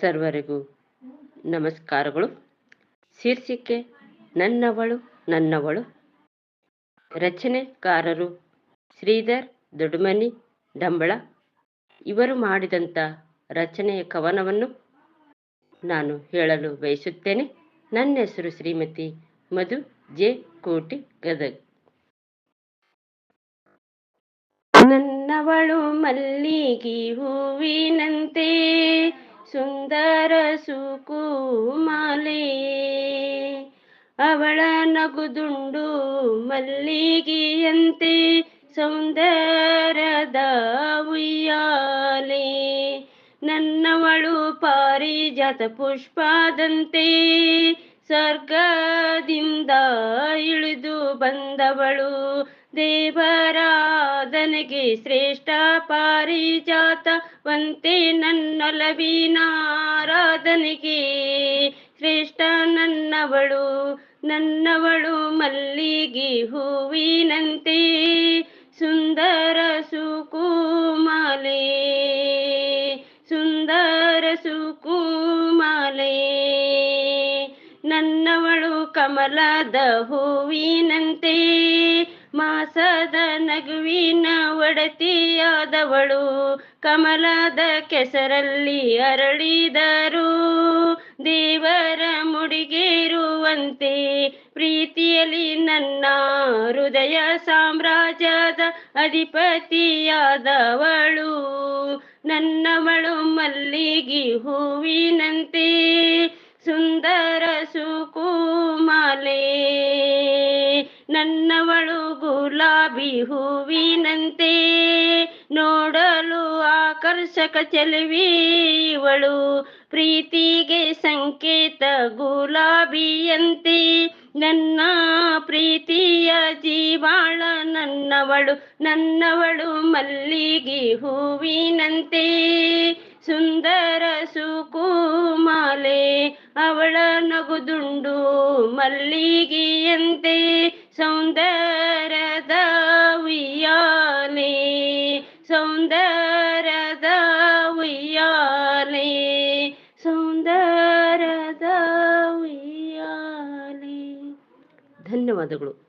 ಸರ್ವರಿಗೂ ನಮಸ್ಕಾರಗಳು. ಶೀರ್ಷಿಕೆ, ನನ್ನವಳು ನನ್ನವಳು. ರಚನೆಕಾರರು ಶ್ರೀಧರ್ ದೊಡ್ಡಮನಿ ಡಂಬಳ. ಇವರು ಮಾಡಿದಂಥ ರಚನೆಯ ಕವನವನ್ನು ನಾನು ಹೇಳಲು ಬಯಸುತ್ತೇನೆ. ನನ್ನ ಹೆಸರು ಶ್ರೀಮತಿ ಮಧು ಜೆ ಕೋಟಿ ಗದಗ್. ನನ್ನವಳು ಮಲ್ಲಿಗೆ ಹೂವಿನಂತೆ ಸುಂದರ ಸುಕುಮಾಲೆ ಅವಳ ನಗುದುಂಡು ಮಲ್ಲಿಗೆಯಂತೆ ಸೌಂದರ್ಯದ ಉಯ್ಯಾಲೆ. ನನ್ನವಳು ಪಾರಿಜಾತ ಪುಷ್ಪದಂತೆ ಸ್ವರ್ಗದಿಂದ ಇಳಿದು ಬಂದವಳು. ದೇವರಾಧನೆಗೆ ಶ್ರೇಷ್ಠ ಪಾರಿಜಾತ ವಂತೆ ನನ್ನೊಲವಿನಾರಾಧನೆಗೆ ಶ್ರೇಷ್ಠ ನನ್ನವಳು. ನನ್ನವಳು ಮಲ್ಲಿಗೆ ಹೂವಿನಂತೆ, ಸುಂದರ ಸುಕುಮಾಲೆ. ಸುಂದರ ಸುಕುಮಾಲೆ. ಕಮಲದ ಹೂವಿನಂತೆ ಮಾಸದ ನಗುವಿನ ಒಡತಿಯಾದವಳು. ಕಮಲದ ಕೆಸರಲ್ಲಿ ಅರಳಿದರು. ದೇವರ ಮುಡಿಗೇರುವಂತೆ ಪ್ರೀತಿಯಲ್ಲಿ ನನ್ನ ಹೃದಯ ಸಾಮ್ರಾಜ್ಯದ ಅಧಿಪತಿಯಾದವಳು. ನನ್ನವಳು ಮಲ್ಲಿಗೆ ಹೂವಿನಂತೆ ಸುಂದರ ಸುಕುಮಾಲೆ ನನ್ನವಳು ಗುಲಾಬಿ ಹೂವಿನಂತೆ. ನೋಡಲು ಆಕರ್ಷಕ ಚೆಲುವಿವಳು ಪ್ರೀತಿಗೆ ಸಂಕೇತ ಗುಲಾಬಿಯಂತೆ. ನನ್ನ ಪ್ರೀತಿಯ ಜೀವಾಳ ನನ್ನವಳು. ನನ್ನವಳು ಮಲ್ಲಿಗೆ ಹೂವಿನಂತೆ. ನಗುದುಂಡು ಮಲ್ಲಿಗೆಯಂತೆ ಸೌಂದರ್ಯದ ಉಯ್ಯಾಲೆ ಸೌಂದರದ ಉಯ್ಯಾಲೆ ಸೌಂದರ್ಯದ ಉಯ್ಯಾಲೆ ಧನ್ಯವಾದಗಳು.